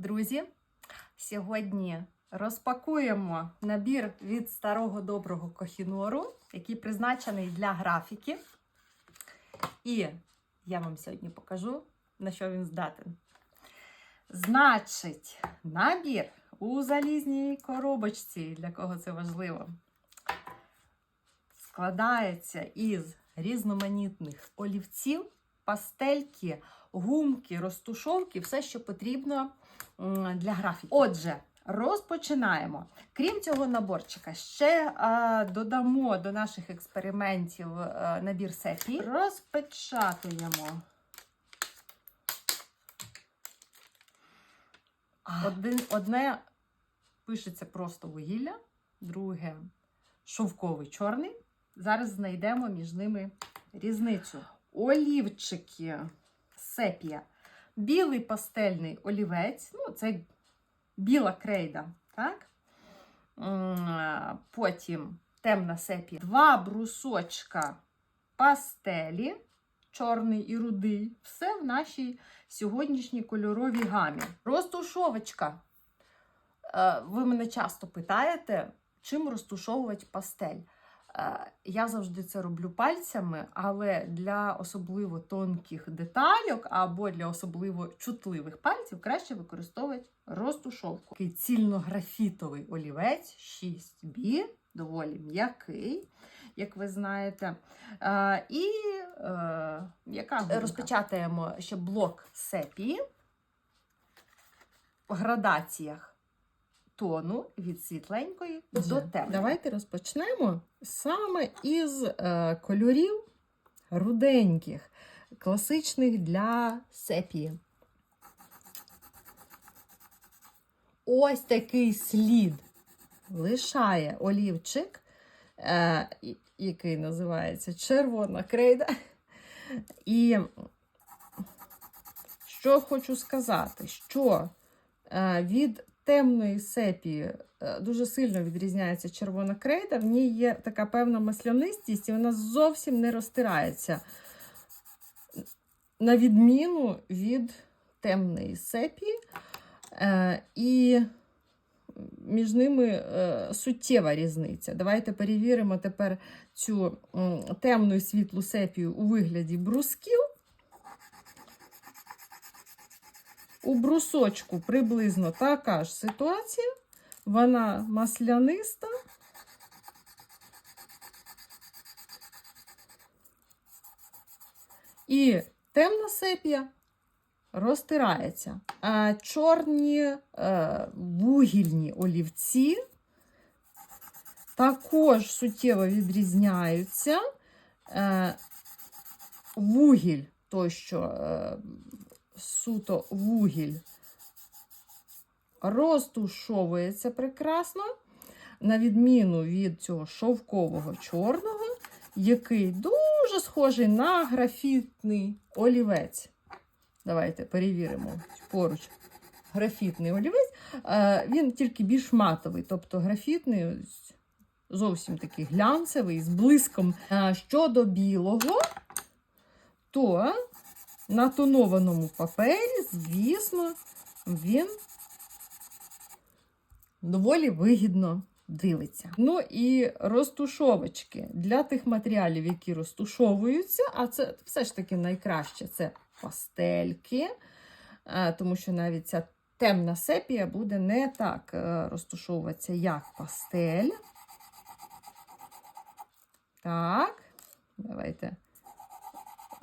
друзі! Сьогодні розпакуємо набір від старого доброго Кохінору, який призначений для графіки. І я вам сьогодні покажу, на що він здатен. Значить, набір у залізній коробочці, для кого це важливо, складається із різноманітних олівців, пастельки, гумки, розтушовки, все, що потрібно для графіки. Отже, розпочинаємо. Крім цього наборчика, ще а, додамо до наших експериментів а, набір сепі. Розпечатуємо. Один, одне пишеться просто вугілля, друге шовковий чорний. Зараз знайдемо між ними різницю. Олівчики сепія. Білий пастельний олівець, ну, це біла крейда. так? Потім темна сепія. Два брусочка пастелі, чорний і рудий. Все в нашій сьогоднішній кольоровій гамі. Розтушовочка. Е, Ви мене часто питаєте, чим розтушовувати пастель. Е, Я завжди це роблю пальцями, але для особливо тонких детальок або для особливо чутливих пальців краще використовувати розтушовку. Такий цільнографітовий олівець 6B, доволі м'який, як ви знаєте. Е, І е, яка розпечатаємо ще блок сепії в градаціях тону від світленької до темної. Давайте розпочнемо саме із е, кольорів руденьких, класичних для сепії. Ось такий слід лишає олівчик, е, який називається червона крейда. І що хочу сказати, що е, від темної сепії е, дуже сильно відрізняється червона крейда. В ній є така певна маслянистість, і вона зовсім не розтирається. На відміну від темної сепії. Е, І між ними е, суттєва різниця. Давайте перевіримо тепер цю темну і світлу сепію у вигляді брусків. У брусочку приблизно така ж ситуація. Вона масляниста. І темна сепія розтирається. А чорні е, вугільні олівці також суттєво відрізняються. Е, вугіль, той, що е, суто вугіль розтушовується прекрасно, на відміну від цього шовкового чорного, який дуже схожий на графітний олівець. Давайте перевіримо поруч. Графітний олівець, Е, він тільки більш матовий, тобто графітний зовсім такий глянцевий, з блиском. Е, Щодо білого, то на тонованому папері, звісно, він доволі вигідно дивиться. Ну і розтушовочки для тих матеріалів, які розтушовуються, а це все ж таки найкраще це пастельки, е, тому що навіть ця темна сепія буде не так е, розтушовуватися, як пастель. Так, давайте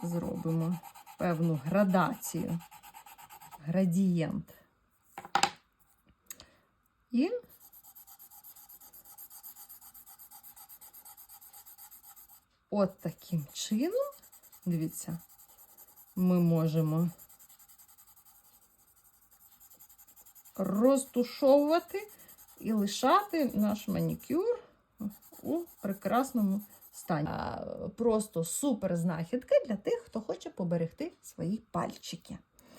зробимо певну градацію, градієнт. І от таким чином, дивіться, ми можемо розтушовувати і лишати наш манікюр у прекрасному стані. Просто супер знахідка для тих, хто хоче поберегти свої пальчики.